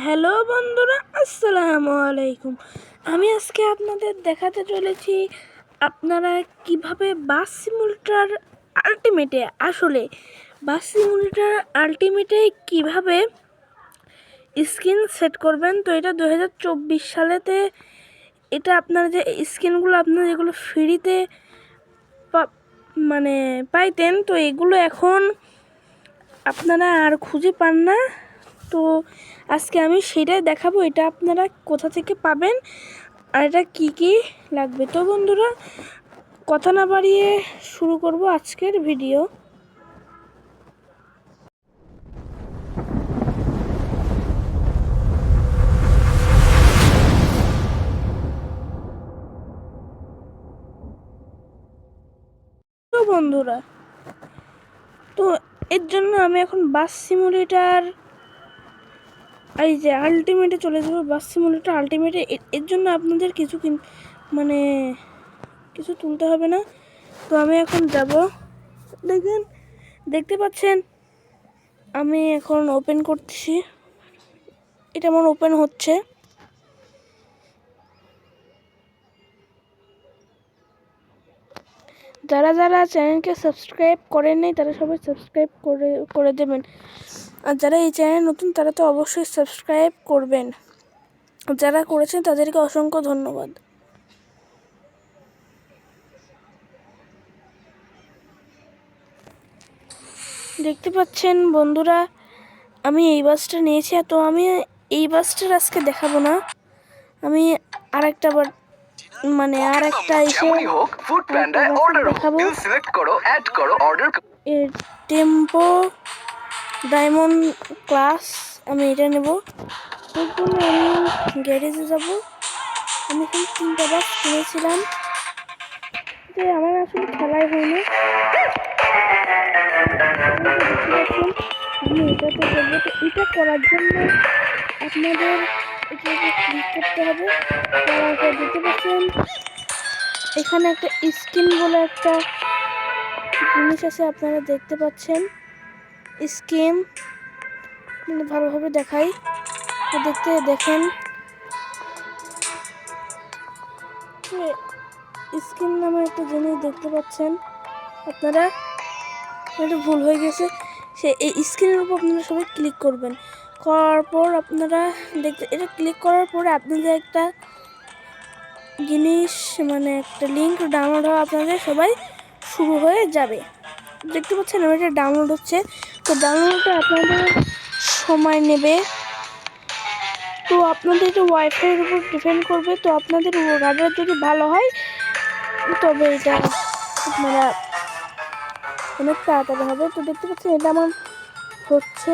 Hello বন্ধুরা, আসসালামু আলাইকুম। আমি আজকে আপনাদের দেখাতে চলেছি আপনারা কীভাবে বাস সিমুলেটার আলটিমেটে, আসলে বাস সিমুলেটার আলটিমেটে কীভাবে স্ক্রিন সেট করবেন, তো এটা দু হাজার চব্বিশ সালেতে এটা আপনারা যে স্ক্রিনগুলো আপনারা যেগুলো ফ্রিতে মানে পাইতেন, তো এগুলো এখন আপনারা আর খুঁজে পান না। তো আজকে আমি সেটাই দেখাবো, এটা আপনারা কোথা থেকে পাবেন আর এটা কী কী লাগবে। তো বন্ধুরা, কথা না বাড়িয়ে শুরু করব আজকের ভিডিও। বন্ধুরা, তো এর জন্য আমি এখন বাস সিমুলেটার এই যে আলটিমেটে চলে যাব, বাস সিমুলেটার আলটিমেটে এর জন্য আপনাদের কিছু কিন মানে কিছু তুলতে হবে না। তো আমি এখন যাব। দেখেন, দেখতে পাচ্ছেন? আমি এখন ওপেন করতেছি এটা আমার ওপেন হচ্ছে। যারা যারা চ্যানেলকে সাবস্ক্রাইব করেন নাই, তারা সবাই সাবস্ক্রাইব করে করে দেবেন। আর যারা এই চ্যানেল নতুন তারা তো অবশ্যই সাবস্ক্রাইব করবেন। যারা করেছেন তাদেরকে অসংখ্য ধন্যবাদ। দেখতে পাচ্ছেন বন্ধুরা আমি এই বাসটা নিয়েছি। তো আমি এই বাসটার আজকে দেখাবো না। আমি আরেকটা বার মানে আর একটা দেখাবো। টেম্পো ডায়মন্ড ক্লাস আমি এটা নেব। জন্য আমি গ্যারেজে যাব। আমি এখানে তিনটা বাস কিনেছিলাম। যে আমার আসলে খেলাই হয়নি আমি এটাতে করব। তো এটা করার জন্য আপনাদের এটাকে ক্লিক করতে হবে। করার দেখতে পাচ্ছেন, এখানে একটা স্ক্রিন বলে একটা জিনিস আছে, আপনারা দেখতে পাচ্ছেন। স্কিম মানে ভালোভাবে দেখাই। দেখতে দেখেন। স্কিন নামে একটা জিনিস দেখতে পাচ্ছেন। আপনারা এটা ভুল হয়ে গেছে। সে এই স্ক্রিনের উপর আপনারা সবাই ক্লিক করবেন। করার পর আপনারা দেখতে, এটা ক্লিক করার পরে আপনাদের একটা জিনিস মানে একটা লিঙ্ক ডাউনলোড হওয়া আপনাদের সবাই শুরু হয়ে যাবে। দেখতে পাচ্ছেন, আমার এটা ডাউনলোড হচ্ছে। তো ডাউনলোডটা আপনাদের সময় নেবে। তো আপনাদের ওয়াইফাইয়ের উপর ডিপেন্ড করবে, তো আপনাদের রাডার যদি ভালো হয়, তবে এটা আপনারা অনেক তাড়াতাড়ি হবে। তো দেখতে পাচ্ছেন, এটা আমার হচ্ছে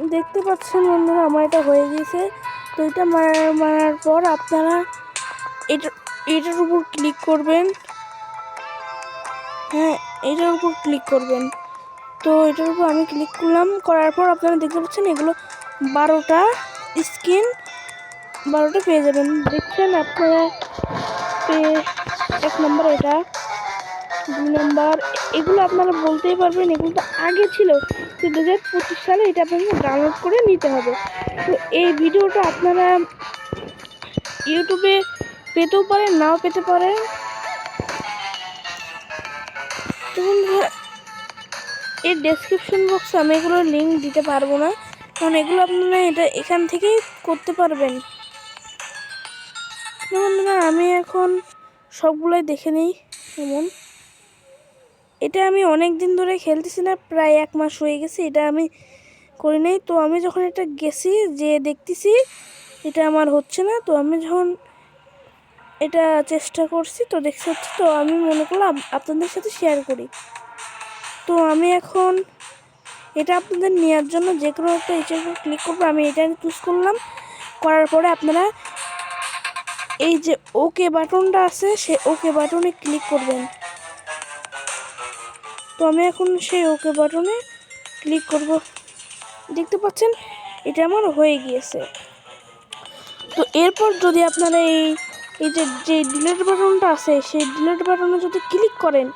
দেখতে পাচ্ছেন বন্ধুরা, আমার এটা হয়ে গিয়েছে। তো এটা মারার মারার পর আপনারা এটা, এটার উপর ক্লিক করবেন। হ্যাঁ এটার উপর ক্লিক করবেন। তো এটার উপর আমি ক্লিক করলাম, করার পর আপনারা দেখতে পাচ্ছেন এগুলো বারোটা স্ক্রিন বারোটা পেয়ে যাবেন। দেখছেন আপনারা পেয়ে এক নম্বর এটা, দুই নম্বর, এগুলো আপনারা বলতেই পারবেন, এগুলো তো আগে ছিল। তো দু হাজার পঁচিশ সালে এটা আপনাকে ডাউনলোড করে নিতে হবে। তো এই ভিডিওটা আপনারা ইউটিউবে পেতেও পারেন, নাও পেতে পারেন। তো বন্ধুরা এর ডেসক্রিপশন বক্সে আমি এগুলোর লিঙ্ক দিতে পারব না। কারণ এগুলো আপনারা এটা এখান থেকেই করতে পারবেন। বন্ধুরা, আমি এখন সবগুলোই দেখে নিই, এমন। এটা আমি অনেক দিন ধরে খেলতেছি না, প্রায় এক মাস হয়ে গেছে, এটা আমি করি নাই। তো আমি যখন এটা গেছি, যে দেখতেছি, এটা আমার হচ্ছে না, তো আমি যখন এটা চেষ্টা করছি, তো দেখতে হচ্ছে, তো আমি মনে করলাম আপনাদের সাথে শেয়ার করি। তো আমি এখন এটা আপনাদের নেওয়ার জন্য যে কোনো একটা উপর ক্লিক করব, আমি এটা চুজ করলাম। করার পরে আপনারা এই যে ওকে বাটনটা আছে, সে ওকে বাটনে ক্লিক করবেন। তো আমি এখন সেই ওকে বাটনে ক্লিক করব। দেখতে পাচ্ছেন? এটা আমার হয়ে গিয়েছে। তো এরপর যদি আপনারা এই এই যে যে ডিলেট বাটনটা আছে, সেই ডিলেট বাটনে যদি ক্লিক করেন,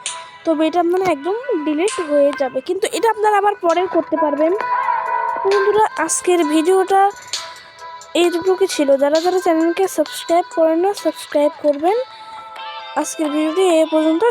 তবে এটা আপনারা একদম ডিলিট হয়ে যাবে। কিন্তু এটা আপনারা আবার পরে করতে পারবেন। বন্ধুরা, আজকের ভিডিওটা এইটুকুই ছিল। যারা যারা চ্যানেলকে সাবস্ক্রাইব করেন না, সাবস্ক্রাইব করবেন। আজকের ভিডিওটি এ পর্যন্ত।